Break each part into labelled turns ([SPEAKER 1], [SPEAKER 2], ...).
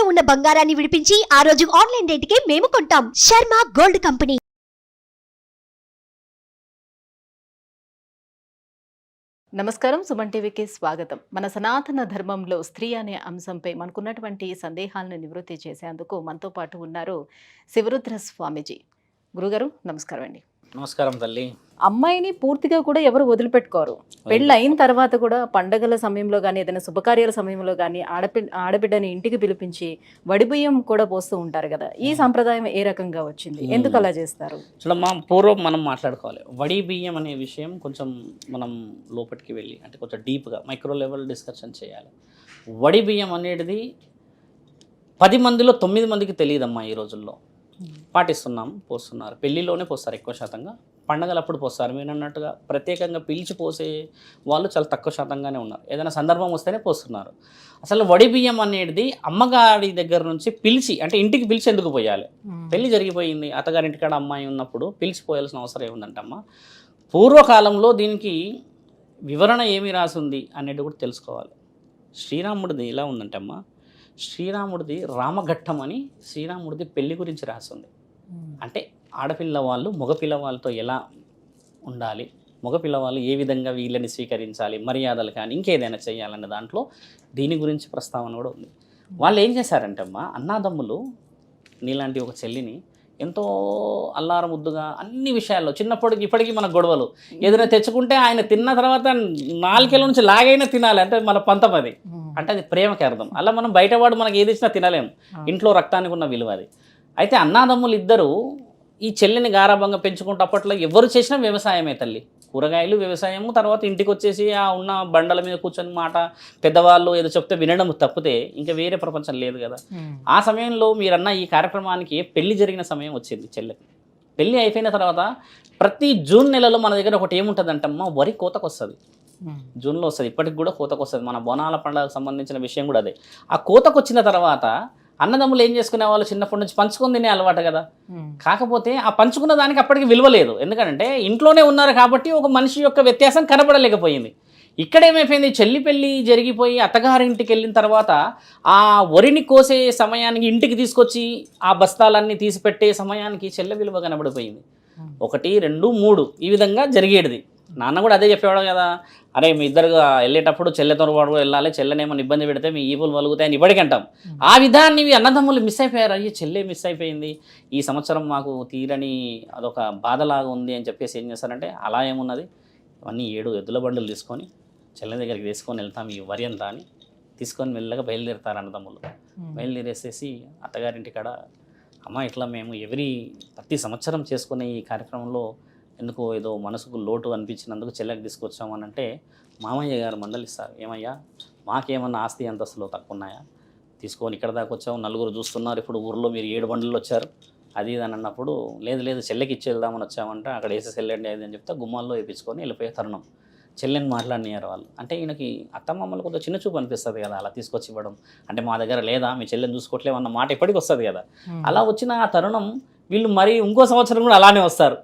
[SPEAKER 1] తాకట్టులో ఉన్న బంగారాన్ని విడిపించి ఆ రోజు ఆన్లైన్ రేటుకే మేము కొంటాం. Sharma gold company.
[SPEAKER 2] నమస్కారం. సుమన్ టీవీకి స్వాగతం. మన సనాతన ధర్మంలో స్త్రీ అనే అంశంపై మనకున్నటువంటి సందేహాలను నివృత్తి చేసేందుకు మనతో పాటు ఉన్నారు శివరుద్ర స్వామీజీ. గురుగారు నమస్కారం అండి
[SPEAKER 3] నమస్కారం తల్లి.
[SPEAKER 2] అమ్మాయిని పూర్తిగా కూడా ఎవరు వదిలిపెట్టుకోరు. పెళ్ళి అయిన తర్వాత కూడా పండగల సమయంలో కానీ ఏదైనా శుభకార్యాల సమయంలో కానీ ఆడపి ఆడబిడ్డని ఇంటికి పిలిపించి వడిబియ్యం కూడా పోస్తూ ఉంటారు కదా. ఈ సంప్రదాయం ఏ రకంగా వచ్చింది? ఎందుకు అలా చేస్తారు?
[SPEAKER 3] చూడమ్మా పూర్వం మనం మాట్లాడుకోవాలి. వడి బియ్యం అనే విషయం కొంచెం మనం లోపలికి వెళ్ళి అంటే కొంచెం డీప్గా మైక్రో లెవెల్ డిస్కషన్ చేయాలి. వడి బియ్యం అనేది పది మందిలో తొమ్మిది మందికి తెలియదమ్మా ఈ రోజుల్లో. పాటిస్తున్నాం పోస్తున్నారు. పెళ్ళిలోనే పోస్తారు ఎక్కువ శాతంగా. పండగలు అప్పుడు పోస్తారు. మీరు అన్నట్టుగా ప్రత్యేకంగా పిలిచి పోసే వాళ్ళు చాలా తక్కువ శాతంగానే ఉన్నారు. ఏదైనా సందర్భం వస్తేనే పోస్తున్నారు. అసలు వడి బియ్యం అనేది అమ్మగారి దగ్గర నుంచి పిలిచి అంటే ఇంటికి పిలిచి ఎందుకు పోయాలి? పెళ్ళి జరిగిపోయింది. అత్తగారింటికాడ అమ్మాయి ఉన్నప్పుడు పిలిచిపోయాల్సిన అవసరం ఏముందంటమ్మా? పూర్వకాలంలో దీనికి వివరణ ఏమి రాసింది అనేది కూడా తెలుసుకోవాలి. శ్రీరాముడిది ఎలా ఉందంటమ్మా? శ్రీరాముడిది రామఘట్టం అని శ్రీరాముడిది పెళ్ళి గురించి రాసింది. అంటే ఆడపిల్ల వాళ్ళు మగపిల్ల వాళ్ళతో ఎలా ఉండాలి మగపిల్లవాళ్ళు ఏ విధంగా వీళ్ళని స్వీకరించాలి మర్యాదలు కానీ ఇంకేదైనా చేయాలనే దాంట్లో దీని గురించి ప్రస్తావన కూడా ఉంది. వాళ్ళు ఏం చేశారంటే అమ్మా అన్నాదమ్ములు నీలాంటి ఒక చెల్లిని ఎంతో అల్లారముద్దుగా అన్ని విషయాల్లో చిన్నప్పటికి ఇప్పటికీ మన గొడవలు. ఏదైనా తెచ్చుకుంటే ఆయన తిన్న తర్వాత నాలుగేళ్ళ నుంచి లాగైనా తినాలి. అంటే మన పంతం అది. అంటే అది ప్రేమకి అర్థం. అలా మనం బయటవాడు మనకి ఏది ఇచ్చినా తినలేము ఇంట్లో రక్తానికి ఉన్న విలువ అది. అయితే అన్నాదమ్ములు ఇద్దరు ఈ చెల్లిని గారాభంగా పెంచుకుంటూ అప్పట్లో ఎవరు చేసినా వ్యవసాయమే తల్లి. కూరగాయలు వ్యవసాయము తర్వాత ఇంటికి వచ్చేసి ఆ ఉన్న బండల మీద కూర్చొని మాట పెద్దవాళ్ళు ఏదో చెప్తే వినడం తప్పితే ఇంకా వేరే ప్రపంచం లేదు కదా. ఆ సమయంలో మీరన్న ఈ కార్యక్రమానికి పెళ్ళి జరిగిన సమయం వచ్చింది చెల్లెకి పెళ్ళి అయిపోయిన తర్వాత ప్రతి జూన్ నెలలో మన దగ్గర ఒకటి ఏముంటుందంటమ్మా? వరి కోతకు వస్తుంది జూన్లో వస్తుంది. ఇప్పటికి కూడా కోతకు వస్తుంది. మన బోనాల పండుగకు సంబంధించిన విషయం కూడా అదే. ఆ కోతకు వచ్చిన తర్వాత అన్నదమ్ములు ఏం చేసుకునే వాళ్ళు చిన్నప్పటి నుంచి పంచుకొని తినే అలవాటు కదా. కాకపోతే ఆ పంచుకున్న దానికి అప్పటికి విలువ లేదు. ఎందుకంటే ఇంట్లోనే ఉన్నారు కాబట్టి ఒక మనిషి యొక్క వ్యత్యాసం కనపడలేకపోయింది ఇక్కడ ఏమైపోయింది చెల్లి పెళ్ళి జరిగిపోయి అత్తగారింటికి వెళ్ళిన తర్వాత ఆ వరిని కోసే సమయానికి ఇంటికి తీసుకొచ్చి ఆ బస్తాలన్నీ తీసి పెట్టే సమయానికి చెల్లె విలువ కనబడిపోయింది. ఒకటి రెండు మూడు ఈ విధంగా జరిగేది నాన్న కూడా అదే చెప్పేవాడు కదా. అరే మీ ఇద్దరుగా వెళ్ళేటప్పుడు చెల్లెతో పాటు వెళ్ళాలి చెల్లెనేమో ఇబ్బంది పెడితే మీ ఈపులు వలుగుతాయని ఇప్పటికి అంటాం ఆ విధాన్ని అన్నదమ్ములు మిస్ అయిపోయారు? అయ్యో చెల్లె మిస్ అయిపోయింది. ఈ సంవత్సరం మాకు తీరని అదొక బాధలాగా ఉంది అని చెప్పేసి ఏం చేస్తారంటే అలా ఏమున్నది? అవన్నీ ఏడు ఎద్దుల బండులు తీసుకొని చెల్లె దగ్గరికి తీసుకొని వెళ్తాం ఈ వరి అంతా అని తీసుకొని మెల్లగా బయలుదేరుతారు అన్నదమ్ములు. బయలుదేరేసేసి అత్తగారింటి కాడ అమ్మ ఇట్లా మేము ఎవరి ప్రతి సంవత్సరం చేసుకునే ఈ కార్యక్రమంలో ఎందుకో ఏదో మనసుకు లోటు అనిపించినందుకు చెల్లెకి తీసుకొచ్చామని అంటే మామయ్య గారు మందలిస్తారు ఏమయ్యా మాకేమన్నా ఆస్తి అంతస్తులో తక్కువ ఉన్నాయా తీసుకొని ఇక్కడ దాకా వచ్చాము నలుగురు చూస్తున్నారు ఇప్పుడు ఊర్లో మీరు ఏడు బండ్లు వచ్చారు. అది ఇది అని అన్నప్పుడు లేదు లేదు చెల్లెకి ఇచ్చి వెళ్దామని వచ్చామంటే అక్కడ వేసేసి వెళ్ళండి అది అని చెప్తే గుమ్మాల్లో వేయించుకొని వెళ్ళిపోయే తరుణం. చెల్లెని మాట్లాడినారు వాళ్ళు. అంటే ఈయనకి అత్తమామలు కొంచెం చిన్న చూపు అనిపిస్తుంది కదా అలా తీసుకొచ్చి ఇవ్వడం. అంటే మా దగ్గర లేదా మీ చెల్లెని చూసుకోవట్లేవు అన్న మాట ఎప్పటికి వస్తుంది కదా. అలా వచ్చిన ఆ తరుణం వీళ్ళు మరి ఇంకో సంవత్సరం కూడా అలానే వస్తారు.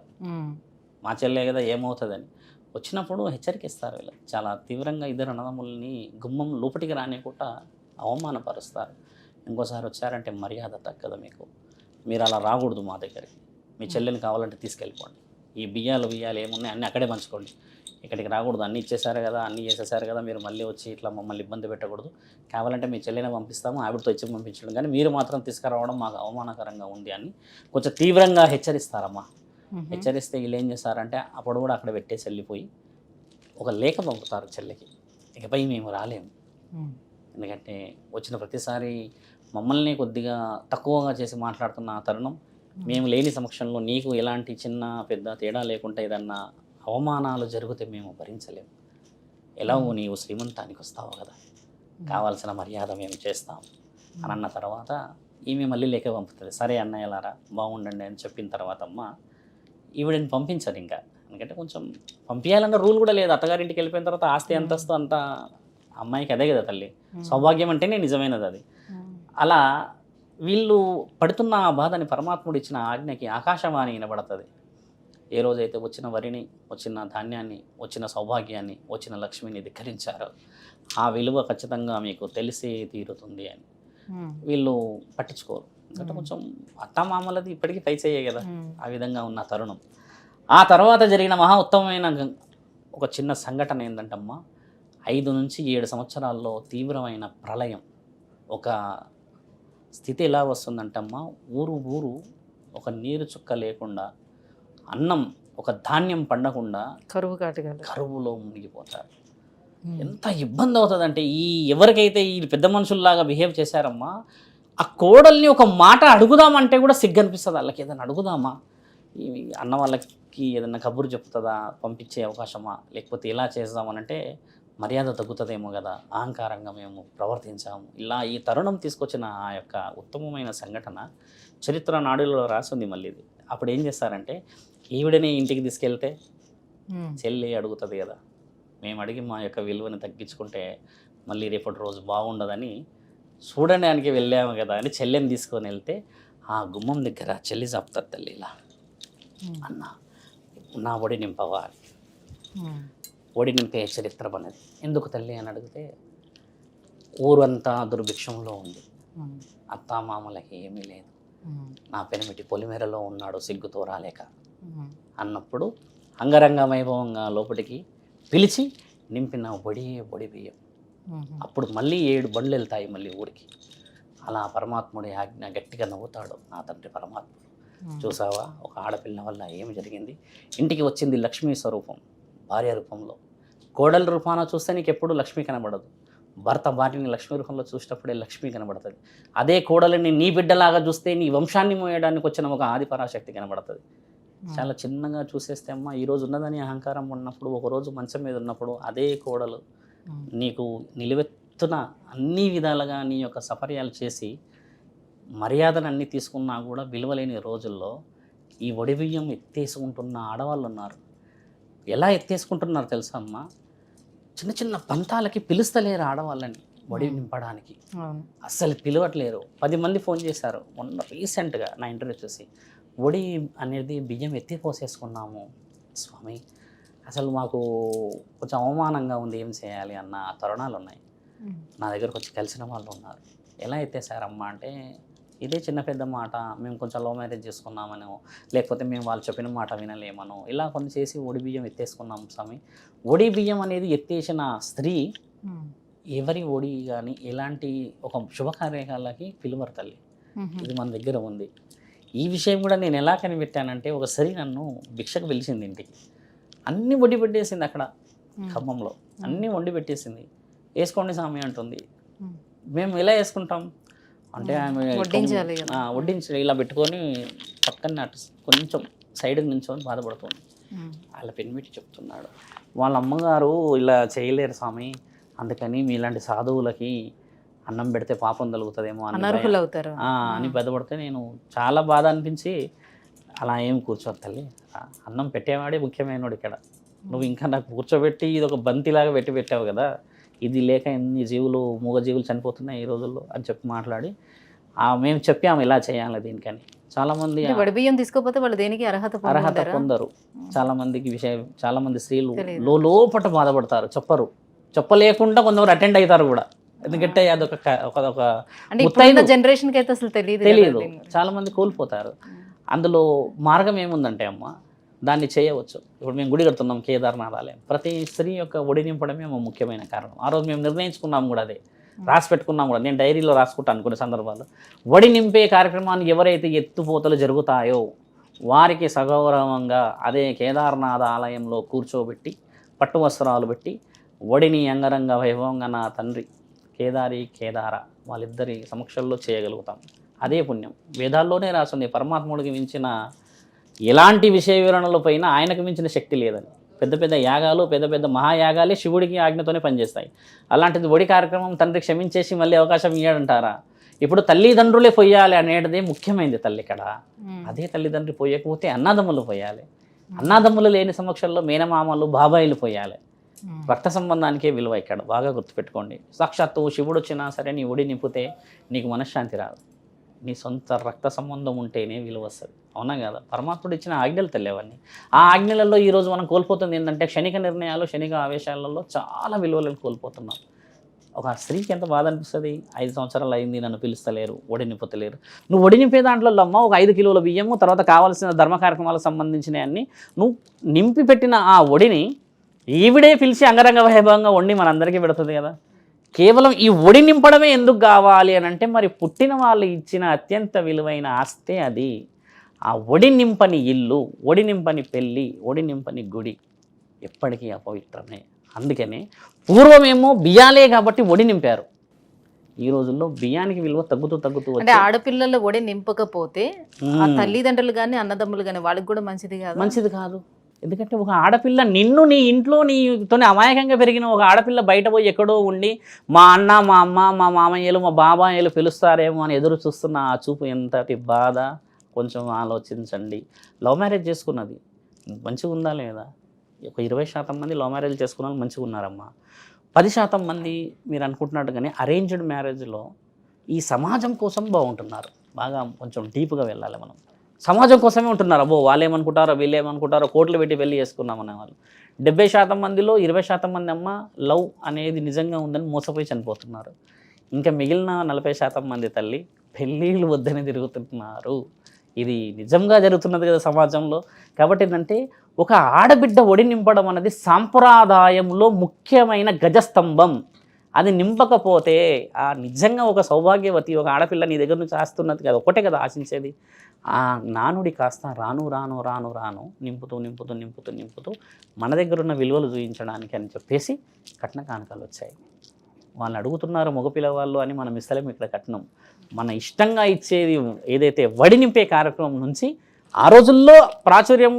[SPEAKER 3] మా చెల్లె కదా ఏమవుతుందని. వచ్చినప్పుడు హెచ్చరిక ఇస్తారు వీళ్ళు. చాలా తీవ్రంగా ఇద్దరు అన్నదమ్ములని గుమ్మం లోపటికి రానికుండా అవమానపరుస్తారు. ఇంకోసారి వచ్చారంటే మర్యాద తగ్గదు మీకు. మీరు అలా రాకూడదు మా దగ్గరికి. మీ చెల్లెని కావాలంటే తీసుకెళ్ళిపోండి. ఈ బియ్యాలు బియ్యాలు ఏమున్నాయి అన్నీ అక్కడే పంచుకోండి. ఇక్కడికి రాకూడదు అన్నీ ఇచ్చేసారు కదా అన్నీ చేసేసారు కదా మీరు మళ్ళీ వచ్చి ఇట్లా మమ్మల్ని ఇబ్బంది పెట్టకూడదు. కావాలంటే మీ చెల్లెని పంపిస్తాము ఆవిడతో ఇచ్చి పంపించడం. కానీ మీరు మాత్రం తీసుకురావడం మాకు అవమానకరంగా ఉంది అని కొంచెం తీవ్రంగా హెచ్చరిస్తారమ్మా. హెచ్చరిస్తే వీళ్ళు ఏం చేస్తారంటే అప్పుడు కూడా అక్కడ పెట్టేసి వెళ్ళిపోయి ఒక లేఖ పంపుతారు చెల్లికి. ఇకపై మేము రాలేము. ఎందుకంటే వచ్చిన ప్రతిసారి మమ్మల్ని కొద్దిగా తక్కువగా చేసి మాట్లాడుతున్న ఆ తరుణం మేము. లేని సమక్షంలో నీకు ఎలాంటి చిన్న పెద్ద తేడా లేకుండా ఏదన్నా అవమానాలు జరిగితే మేము భరించలేము. ఎలాగో నీవు శ్రీమంతానికి వస్తావు కదా. కావాల్సిన మర్యాద మేము చేస్తాం. అని అన్న తర్వాత ఈమె మళ్ళీ లేఖ పంపుతుంది. సరే అన్నయ్యలారా బాగుండండి అని చెప్పిన తర్వాత అమ్మ ఈవిడని పంపించరు ఇంకా. ఎందుకంటే కొంచెం పంపించాలన్న రూల్ కూడా లేదు. అత్తగారింటికి వెళ్ళిపోయిన తర్వాత ఆస్తి అంతస్తు అంతా అమ్మాయికి అదే కదా తల్లి. సౌభాగ్యం అంటేనే నిజమైనది అది. అలా వీళ్ళు పడుతున్న ఆ బాధని పరమాత్ముడు ఇచ్చిన ఆజ్ఞకి ఆకాశవాణి వినబడుతుంది. ఏ రోజైతే వచ్చిన వరిని వచ్చిన ధాన్యాన్ని వచ్చిన సౌభాగ్యాన్ని వచ్చిన లక్ష్మిని ధిక్కరించారో ఆ విలువ ఖచ్చితంగా మీకు తెలిసే తీరుతుంది అని. వీళ్ళు పట్టించుకోరు. ఎందుకంటే కొంచెం అత్తమామలది ఇప్పటికీ పై చేయ కదా. ఆ విధంగా ఉన్న తరుణం. ఆ తర్వాత జరిగిన మహా ఉత్తమమైన ఒక చిన్న సంఘటన ఏంటంటమ్మా ఐదు నుంచి ఏడు సంవత్సరాల్లో తీవ్రమైన ప్రళయం. ఒక స్థితి ఎలా వస్తుందంటమ్మా? ఊరు ఊరు ఒక నీరు చుక్క లేకుండా అన్నం ఒక ధాన్యం పండకుండా
[SPEAKER 2] కరువు
[SPEAKER 3] కరువులో మునిగిపోతారు. ఎంత ఇబ్బంది అవుతుందంటే ఈ ఎవరికైతే ఈ పెద్ద మనుషుల్లాగా బిహేవ్ చేశారమ్మా? ఆ కోడల్ని ఒక మాట అడుగుదామంటే కూడా సిగ్గు అనిపిస్తుంది వాళ్ళకి. ఏదైనా అడుగుదామా? ఈ అన్న వాళ్ళకి ఏదైనా కబురు చెప్తుందా? పంపించే అవకాశమా? లేకపోతే ఇలా చేద్దామనంటే మర్యాద తగ్గుతుందేమో కదా. అహంకారంగా మేము ప్రవర్తించాము. ఇలా ఈ తరుణం తీసుకొచ్చిన ఆ యొక్క ఉత్తమమైన సంఘటన చరిత్ర నాడులో రాసింది మళ్ళీ ఇది. అప్పుడు ఏం చేస్తారంటే ఈవిడని ఇంటికి తీసుకెళ్తే. చెల్లి అడుగుతుంది కదా. మేము అడిగి మా యొక్క విలువని తగ్గించుకుంటే మళ్ళీ రేపటి రోజు బాగుండదని చూడడానికి వెళ్ళాము కదా అని చెల్లెని తీసుకొని వెళ్తే ఆ గుమ్మం దగ్గర చెల్లి చెప్తారు తల్లి ఇలా. అన్న నా ఒడి నింపవా. ఒడి నింపే చరిత్ర అనేది ఎందుకు తల్లి అని అడిగితే ఊరంతా దుర్భిక్షంలో ఉంది. అత్తామామలకి ఏమీ లేదు. నా పెనిమిటి పొలిమేరలో ఉన్నాడు సిగ్గుతో రాలేక. అన్నప్పుడు అంగరంగ వైభవంగా లోపలికి పిలిచి నింపిన బొడి బొడి బియ్యం. అప్పుడు మళ్ళీ ఏడు బండ్లు వెళ్తాయి మళ్ళీ ఊరికి. అలా పరమాత్ముడి ఆజ్ఞ గట్టిగా నవ్వుతాడు నా తండ్రి పరమాత్ముడు. చూసావా? ఒక ఆడపిల్ల వల్ల ఏం జరిగింది? ఇంటికి వచ్చింది లక్ష్మీ స్వరూపం భార్య రూపంలో. కోడల రూపాన చూస్తే నీకు ఎప్పుడు లక్ష్మి కనబడదు. భర్త భార్యని లక్ష్మీ రూపంలో చూసినప్పుడే లక్ష్మి కనబడుతుంది. అదే కోడలిని నీ బిడ్డలాగా చూస్తే నీ వంశాన్ని మోయడానికి వచ్చిన ఒక ఆది పరాశక్తి కనబడుతుంది. చాలా చిన్నగా చూసేస్తే అమ్మ ఈ రోజు ఉన్నదని అహంకారం ఉన్నప్పుడు ఒక రోజు మంచం మీద ఉన్నప్పుడు అదే కోడలు. నీకు నిలువెత్తున అన్ని విధాలుగా నీ యొక్క సపర్యాలు చేసి మర్యాదను అన్ని తీసుకున్నా కూడా విలువలేని రోజుల్లో ఈ ఒడి బియ్యం ఎత్తేసుకుంటున్న ఆడవాళ్ళు ఉన్నారు. ఎలా ఎత్తేసుకుంటున్నారు తెలుసా అమ్మ? చిన్న చిన్న పంతాలకి పిలుస్తలేరు ఆడవాళ్ళని ఒడి నింపడానికి. అస్సలు పిలవట్లేరు. పది మంది ఫోన్ చేశారు. మొన్న రీసెంట్గా నా ఇంటర్వ్యూ చూసి ఒడి అనేది బియ్యం ఎత్తి పోసేసుకున్నాము స్వామి అసలు మాకు కొంచెం అవమానంగా ఉంది ఏం చేయాలి అన్న తరుణాలు ఉన్నాయి. నా దగ్గరకు వచ్చి కలిసిన వాళ్ళు ఉన్నారు ఎలా ఎత్తేసారమ్మా అంటే ఇదే చిన్న పెద్ద మాట మేము కొంచెం లవ్ మ్యారేజ్ చేసుకున్నామనో లేకపోతే మేము వాళ్ళు చెప్పిన మాట వినలేమనో ఇలా కొన్ని చేసి ఒడి బియ్యం ఎత్తేసుకున్నాం స్వామి ఒడి బియ్యం అనేది ఎత్తేసిన స్త్రీ. ఎవరి ఒడి కానీ ఎలాంటి ఒక శుభకార్యాలకి పిలువరు తల్లి. ఇది మన దగ్గర ఉంది ఈ విషయం కూడా నేను ఎలా కనిపెట్టానంటే ఒక స్త్రీ నన్ను భిక్షకు పిలిచింది ఇంటికి అన్నీ వండి పెట్టేసింది అక్కడ. ఖమ్మంలో. అన్నీ వండి పెట్టేసింది. వేసుకోండి స్వామి అంటుంది. మేము. ఎలా వేసుకుంటాం? అంటే ఆమె
[SPEAKER 2] వడ్డించాలి
[SPEAKER 3] ఇలా పెట్టుకొని పక్కన అటు కొంచెం సైడ్కి నుంచొని బాధపడుతుంది. వాళ్ళ పెనిమిటి చెప్తున్నాడు. వాళ్ళ అమ్మగారు ఇలా చేయలేరు స్వామి. అందుకని మీలాంటి సాధువులకి అన్నం పెడితే పాపం తగులుతుందేమో అని
[SPEAKER 2] అవుతారు.
[SPEAKER 3] అని బాధపడితే నేను చాలా బాధ అనిపించి అలా ఏం కూర్చోదు తల్లి. అన్నం పెట్టేవాడే ముఖ్యమైనడు ఇక్కడ. నువ్వు ఇంకా నాకు కూర్చోబెట్టి ఇది ఒక బంతిలాగా పెట్టి పెట్టావు కదా. ఇది లేక ఎన్ని జీవులు మూగ జీవులు చనిపోతున్నాయి ఈ రోజుల్లో అని చెప్పి మాట్లాడి ఆ, మేము చెప్పాము ఇలా చేయాలి దీనికని. చాలామంది
[SPEAKER 2] అంటే వడి బియ్యం తీసుకోకపోతే వాళ్ళు దేనికి అర్హత
[SPEAKER 3] అర్హత పొందరు. చాలా మందికి విషయం చాలా మంది స్త్రీలు లోపట బాధపడతారు చెప్పరు. చెప్పలేకుండా కొంతమంది అటెండ్ అవుతారు కూడా. ఎందుకంటే అదొక ఒక.
[SPEAKER 2] జనరేషన్కి అయితే అసలు తెలియదు
[SPEAKER 3] తెలియదు. చాలా మంది కోల్పోతారు. అందులో మార్గం ఏముందంటే అమ్మ దాన్ని చేయవచ్చు. ఇప్పుడు మేము గుడి కడుతున్నాం కేదార్నాథ్ ఆలయం ప్రతి స్త్రీ యొక్క ఒడి నింపడమే మా ముఖ్యమైన కారణం. ఆ రోజు మేము నిర్ణయించుకున్నాం కూడా అదే. రాసి పెట్టుకున్నాం కూడా. నేను డైరీలో రాసుకుంటాను కొన్ని సందర్భాల్లో వడి నింపే కార్యక్రమాన్ని ఎవరైతే ఎత్తుపోతలు జరుగుతాయో వారికి సగౌరవంగా అదే కేదార్నాథ ఆలయంలో కూర్చోబెట్టి పట్టు వస్త్రాలు పెట్టి వడిని అంగరంగ వైభవంగా నా తండ్రి కేదారి కేదార వాళ్ళిద్దరి సమక్షంలో చేయగలుగుతాం. అదే పుణ్యం. వేదాల్లోనే రాసింది పరమాత్ముడికి మించిన ఎలాంటి విషయ వివరణల పైన ఆయనకు మించిన శక్తి లేదని. పెద్ద పెద్ద యాగాలు పెద్ద పెద్ద మహాయాగాలే శివుడికి ఆజ్ఞతోనే పనిచేస్తాయి. అలాంటిది ఒడి కార్యక్రమం తండ్రి క్షమించేసి మళ్ళీ అవకాశం ఇయ్యాడంటారా? ఇప్పుడు తల్లిదండ్రులే పొయ్యాలి అనేది ముఖ్యమైనది తల్లి ఇక్కడ. అదే తల్లిదండ్రి పోయకపోతే అన్నదమ్ములు పోయాలి అన్నదమ్ములు లేని సమక్షంలో మేనమామలు బాబాయిలు పోయాలి. రక్త సంబంధానికే విలువ ఇక్కడ. బాగా గుర్తుపెట్టుకోండి. సాక్షాత్తు శివుడు వచ్చినా సరే నీ ఒడి నింపితే నీకు మనశ్శాంతి రాదు. నీ సొంత రక్త సంబంధం ఉంటేనే విలువ వస్తుంది. అవునా కదా? పరమాత్ముడు ఇచ్చిన ఆజ్ఞలు తెలియవన్నీ. ఆ ఆజ్ఞలలో ఈరోజు మనం కోల్పోతుంది ఏంటంటే క్షణిక నిర్ణయాలు క్షణిక ఆవేశాలలో చాలా విలువలను కోల్పోతున్నాం. ఒక స్త్రీకి ఎంత బాధ అనిపిస్తుంది? ఐదు సంవత్సరాలు అయింది నన్ను పిలుస్తలేరు ఒడినిపోతలేరు. నువ్వు ఒడినింపే దాంట్లో అమ్మ ఒక ఐదు కిలోల బియ్యము తర్వాత కావాల్సిన ధర్మ కార్యక్రమాలకు సంబంధించినవి అన్నీ నువ్వు నింపి పెట్టిన ఆ ఒడిని ఈవిడే పిలిచి అంగరంగ వైభవంగా వండి మనందరికీ పెడుతుంది కదా? కేవలం ఈ ఒడి నింపడమే ఎందుకు కావాలి అని అంటే మరి పుట్టిన వాళ్ళు ఇచ్చిన అత్యంత విలువైన ఆస్తే అది. ఆ ఒడి నింపని ఇల్లు ఒడి నింపని పెళ్ళి ఒడి నింపని గుడి ఎప్పటికీ అపవిత్రమే. అందుకనే పూర్వమేమో బియ్యాలే కాబట్టి ఒడి నింపారు. ఈ రోజుల్లో బియ్యానికి విలువ తగ్గుతూ తగ్గుతూ
[SPEAKER 2] అంటే ఆడపిల్లల ఒడి నింపకపోతే. తల్లిదండ్రులు కానీ అన్నదమ్ములు కానీ వాళ్ళకి కూడా మంచిది కాదు?
[SPEAKER 3] మంచిది కాదు. ఎందుకంటే ఒక ఆడపిల్ల నిన్ను నీ ఇంట్లో నీతోనే అమాయకంగా పెరిగిన ఒక ఆడపిల్ల బయట పోయి ఎక్కడో ఉండి మా అన్న మా అమ్మ మా మామయ్యలు మా బాబాయ్యలు పిలుస్తారేమో అని ఎదురు చూస్తున్న ఆ చూపు ఎంతటి బాధ? కొంచెం ఆలోచించండి. లవ్ మ్యారేజ్ చేసుకున్నది. మంచిగా ఉందా లేదా? ఒక ఇరవై శాతం మంది లవ్ మ్యారేజ్ చేసుకున్న వాళ్ళు మంచిగా ఉన్నారమ్మా. పది శాతం మంది మీరు అనుకుంటున్నట్టుగానే అరేంజ్డ్ మ్యారేజ్లో ఈ సమాజం కోసం బాగుంటున్నారు. బాగా కొంచెం డీప్గా వెళ్ళాలి మనం. సమాజం కోసమే ఉంటున్నారు. అబ్బో వాళ్ళు ఏమనుకుంటారో వీళ్ళు ఏమనుకుంటారో కోట్లు పెట్టి పెళ్ళి చేసుకున్నాం వాళ్ళు డెబ్బై శాతం మందిలో ఇరవై శాతం మంది అమ్మ లవ్ అనేది నిజంగా ఉందని మోసపోయి చనిపోతున్నారు. ఇంకా మిగిలిన నలభై శాతం మంది తల్లి పెళ్ళిళ్ళు వద్దని తిరుగుతున్నారు. ఇది నిజంగా జరుగుతున్నది కదా సమాజంలో. కాబట్టి ఏంటంటే ఒక ఆడబిడ్డ ఒడి నింపడం అనేది సాంప్రదాయంలో ముఖ్యమైన గజస్తంభం. అది నింపకపోతే ఆ నిజంగా ఒక సౌభాగ్యవతి ఒక ఆడపిల్ల నీ దగ్గర నుంచి ఆస్తున్నది కదా ఒకటే కదా ఆశించేది. ఆ నానుడి కాస్త రాను రాను రాను రాను నింపుతూ నింపుతూ నింపుతూ నింపుతూ మన దగ్గర ఉన్న విలువలు చూపించడానికి అని చెప్పేసి కట్న కానుకలు వచ్చాయి. వాళ్ళు అడుగుతున్నారు మగపిల్లవాళ్ళు అని మనం ఇస్తలేము ఇక్కడ కట్నం. మన ఇష్టంగా ఇచ్చేది ఏదైతే వడి నింపే కార్యక్రమం నుంచి ఆ రోజుల్లో ప్రాచుర్యం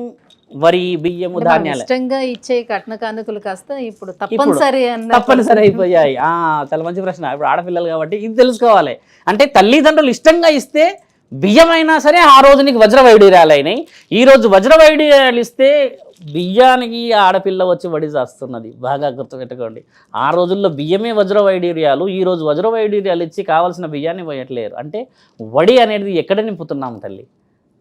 [SPEAKER 3] వరి బియ్యము ధాన్యాలు.
[SPEAKER 2] ఇష్టంగా ఇచ్చే కట్న కానుకలు కాస్త ఇప్పుడు తప్పనిసరి
[SPEAKER 3] తప్పనిసరి అయిపోయాయి. ఆ, చాలా మంచి ప్రశ్న. ఇప్పుడు ఆడపిల్లలు కాబట్టి ఇది తెలుసుకోవాలి. అంటే తల్లిదండ్రులు ఇష్టంగా ఇస్తే బియ్యమైనా సరే ఆ రోజు నీకు వజ్ర వైడూర్యాలు అయినాయి. ఈ రోజు వజ్ర వైడూర్యాలు ఇస్తే బియ్యానికి ఆడపిల్ల వచ్చి వడి చేస్తున్నది. బాగా గుర్తుపెట్టుకోండి. ఆ రోజుల్లో బియ్యమే వజ్ర వైడూర్యాలు ఈ రోజు వజ్ర వైడూర్యాలు ఇచ్చి కావాల్సిన బియ్యాన్ని పోయట్లేరు. అంటే వడి అనేది ఎక్కడ నింపుతున్నాం తల్లి?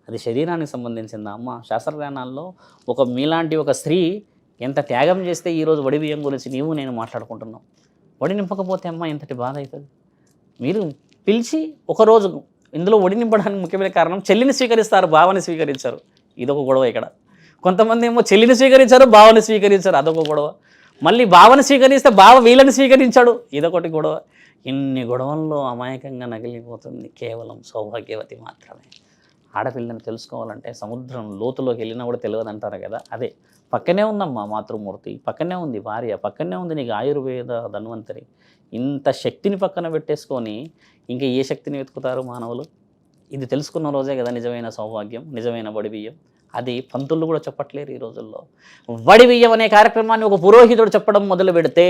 [SPEAKER 3] అది శరీరానికి సంబంధించింది? అమ్మ శాస్త్రజ్ఞానాల్లో ఒక మీలాంటి ఒక స్త్రీ ఎంత త్యాగం చేస్తే ఈరోజు వడి బియ్యం గురించి నీవు నేను మాట్లాడుకుంటున్నాం వడి నింపకపోతే అమ్మ ఎంతటి బాధ అవుతుంది మీరు పిలిచి ఒకరోజు ఇందులో వడి నింపడానికి ముఖ్యమైన కారణం చెల్లిని స్వీకరిస్తారు బావని స్వీకరించారు. ఇదొక గొడవ ఇక్కడ. కొంతమంది ఏమో చెల్లిని స్వీకరించారు బావని స్వీకరించారు అదొక గొడవ. మళ్ళీ బావని స్వీకరిస్తే బావ వీళ్ళని స్వీకరించాడు. ఇదొకటి గొడవ. ఇన్ని గొడవల్లో అమాయకంగా నగిలిపోతుంది కేవలం సౌభాగ్యవతి మాత్రమే. ఆడపిల్లని తెలుసుకోవాలంటే సముద్రం లోతులోకి వెళ్ళినా కూడా తెలియదు అంటారు కదా? అదే పక్కనే ఉందమ్మా మాతృమూర్తి పక్కనే ఉంది భార్య పక్కనే ఉంది నీకు ఆయుర్వేద ధన్వంతరి. ఇంత శక్తిని పక్కన పెట్టేసుకొని ఇంకా ఏ శక్తిని వెతుకుతారు మానవులు? ఇది తెలుసుకున్న రోజే కదా నిజమైన సౌభాగ్యం నిజమైన వడిబియ్యం అది పంతులు కూడా చెప్పట్లేరు ఈ రోజుల్లో. వడి బియ్యం అనే కార్యక్రమాన్ని ఒక పురోహితుడు చెప్పడం మొదలు పెడితే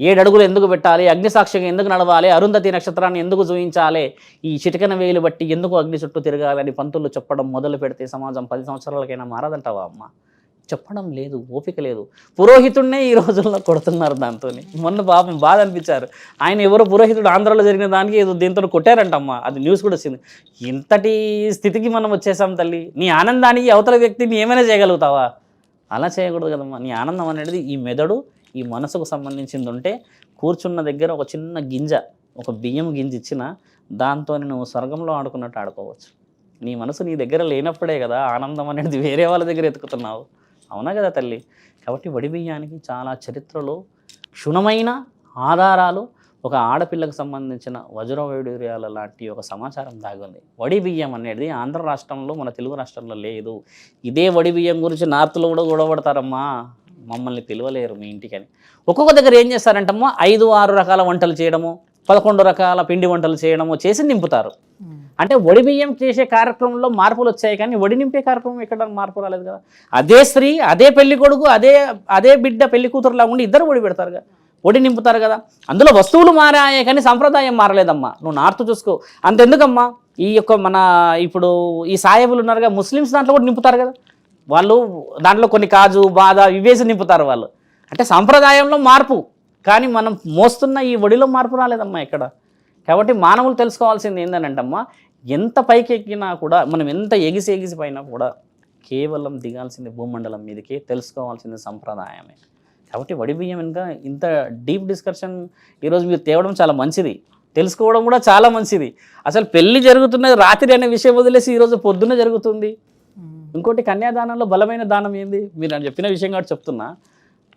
[SPEAKER 3] ఏడు అడుగులు ఎందుకు పెట్టాలి? అగ్నిసాక్ష్యంగా ఎందుకు నడవాలి? అరుంధతి నక్షత్రాన్ని ఎందుకు చూపించాలి ఈ చిటికన వేలు బట్టి ఎందుకు అగ్ని చుట్టూ తిరగాలని పంతులు చెప్పడం మొదలు పెడితే సమాజం పది సంవత్సరాలకైనా మారదంటావా అమ్మ? చెప్పడం లేదు ఓపిక లేదు. పురోహితుడినే ఈ రోజుల్లో కొడుతున్నారు దాంతో మొన్న పాపం బాధ అనిపించారు. ఆయన ఎవరో పురోహితుడు ఆంధ్రాలో జరిగిన దానికి ఏదో దీంతో కొట్టారంటమ్మ. అది న్యూస్ కూడా వచ్చింది. ఇంతటి స్థితికి మనం వచ్చేసాం తల్లి. నీ ఆనందానికి అవతల వ్యక్తిని ఏమైనా చేయగలుగుతావా? అలా చేయకూడదు కదమ్మా. నీ ఆనందం అనేది ఈ మెదడు ఈ మనసుకు సంబంధించింది ఉంటే కూర్చున్న దగ్గర ఒక చిన్న గింజ ఒక బియ్యం గింజ ఇచ్చిన దాంతో నువ్వు స్వర్గంలో ఆడుకున్నట్టు ఆడుకోవచ్చు. నీ మనసు నీ దగ్గర లేనప్పుడే కదా ఆనందం అనేది వేరే వాళ్ళ దగ్గర ఎత్తుకుతున్నావు. అవునా కదా తల్లి? కాబట్టి వడి బియ్యానికి చాలా చరిత్రలో క్షుణమైన ఆధారాలు ఒక ఆడపిల్లకు సంబంధించిన వజ్రవైడూర్యాల లాంటి ఒక సమాచారం దాగుంది. వడి బియ్యం అనేది ఆంధ్ర రాష్ట్రంలో మన తెలుగు రాష్ట్రంలో లేదు. ఇదే వడి బియ్యం గురించి నార్త్లో కూడా గొడవపడతారమ్మా. మమ్మల్ని పిలవలేరు మీ ఇంటికని. ఒక్కొక్క దగ్గర ఏం చేస్తారంటమ్మా? ఐదు ఆరు రకాల వంటలు చేయడము పదకొండు రకాల పిండి వంటలు చేయడము చేసి నింపుతారు. అంటే వడి బియ్యం చేసే కార్యక్రమంలో మార్పులు వచ్చాయి కానీ వడి నింపే కార్యక్రమం ఎక్కడ మార్పు రాలేదు కదా. అదే స్త్రీ అదే పెళ్ళి కొడుకు అదే అదే బిడ్డ పెళ్ళి కూతురులా ఉండి ఇద్దరు వడి పెడతారు కదా. వడి నింపుతారు కదా. అందులో వస్తువులు మారాయే కానీ సంప్రదాయం మారలేదమ్మా. నువ్వు నార్త్ చూసుకో. అంతెందుకమ్మా? ఈ యొక్క మన ఇప్పుడు ఈ సాయబులు ఉన్నారుగా ముస్లిమ్స్ దాంట్లో కూడా నింపుతారు కదా. వాళ్ళు దాంట్లో కొన్ని కాజు బాధ ఇవేసి నింపుతారు వాళ్ళు. అంటే సంప్రదాయంలో మార్పు. కానీ మనం మోస్తున్న ఈ ఒడిలో మార్పు రాలేదమ్మా ఇక్కడ. కాబట్టి మానవులు తెలుసుకోవాల్సింది ఏంటంటమ్మా ఎంత పైకి ఎక్కినా కూడా మనం ఎంత ఎగిసి ఎగిసిపోయినా కూడా కేవలం దిగాల్సింది భూమండలం మీదకి తెలుసుకోవాల్సింది సంప్రదాయమే. కాబట్టి వడి బియ్యం ఇంకా ఇంత డీప్ డిస్కషన్ ఈరోజు మీరు తేవడం చాలా మంచిది. తెలుసుకోవడం కూడా చాలా మంచిది. అసలు పెళ్ళి జరుగుతున్నది రాత్రి అనే విషయం వదిలేసి ఈరోజు పొద్దున్న జరుగుతుంది. ఇంకోటి కన్యాదానంలో బలమైన దానం ఏంది? మీరు నేను చెప్పిన విషయం కాబట్టి చెప్తున్నా.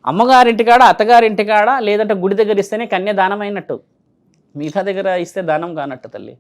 [SPEAKER 3] అమ్మగారింటికాడ అత్తగారింటికాడ లేదంటే గుడి దగ్గర ఇస్తేనే కన్యాదానం అయినట్టు. మిగతా దగ్గర ఇస్తే దానం కానట్టు తల్లి.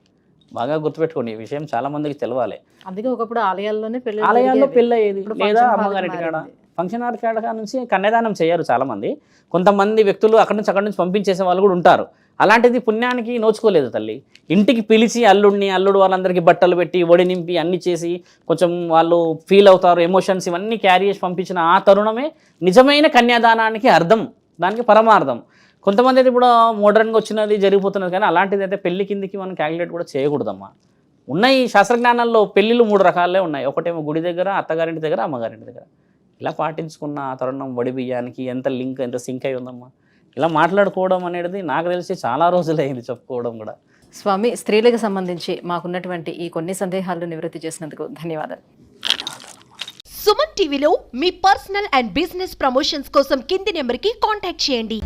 [SPEAKER 3] బాగా గుర్తుపెట్టుకోండి ఈ విషయం చాలా మందికి తెలవాలి.
[SPEAKER 2] అందుకే ఒకప్పుడు ఆలయాల్లోనే పెళ్ళి
[SPEAKER 3] ఆలయాల్లో పెళ్ళి అయ్యేది. లేదా
[SPEAKER 2] function hall
[SPEAKER 3] అమ్మగారింటి కాడ.
[SPEAKER 2] మారింది.
[SPEAKER 3] ఫంక్షన్ హాల్ కాడ నుంచి కన్యాదానం చేయరు చాలా మంది కొంతమంది వ్యక్తులు అక్కడి నుంచి అక్కడి నుంచి పంపించేసే వాళ్ళు కూడా ఉంటారు. అలాంటిది పుణ్యానికి నోచుకోలేదు తల్లి. ఇంటికి పిలిచి అల్లుడిని అల్లుడు వాళ్ళందరికీ బట్టలు పెట్టి ఒడి నింపి అన్ని చేసి కొంచెం వాళ్ళు ఫీల్ అవుతారు ఎమోషన్స్ ఇవన్నీ క్యారీ చేసి పంపించిన ఆ తరుణమే నిజమైన కన్యాదానానికి అర్థం దానికి పరమార్థం. కొంతమంది అయితే ఇప్పుడు మోడర్న్గా వచ్చినది జరిగిపోతున్నది కానీ అలాంటిది అయితే పెళ్ళి కిందికి మనం క్యాలిక్యులేట్ కూడా చేయకూడదమ్మా. ఉన్నాయి శాస్త్రజ్ఞానాల్లో పెళ్ళిళ్ళు మూడు రకాలే ఉన్నాయి. ఒకటేమో గుడి దగ్గర అత్తగారింటి దగ్గర అమ్మగారింటి దగ్గర. ఇలా పాటించుకున్న ఆ తరుణం వడి బియ్యానికి ఎంత లింక్ ఎంత సింక్ అయి ఉందమ్మా. ఇలా మాట్లాడుకోవడం అనేది నాకు తెలిసి చాలా రోజులైంది చెప్పుకోవడం కూడా.
[SPEAKER 2] స్వామి స్త్రీలకు సంబంధించి మాకున్నటువంటి ఈ కొన్ని సందేహాలను నివృత్తి చేసినందుకు ధన్యవాదాలు.
[SPEAKER 1] సుమన్ టీవీలో మీ పర్సనల్ అండ్ బిజినెస్ ప్రమోషన్స్ కోసం కింది నెంబర్కి కాంటాక్ట్ చేయండి.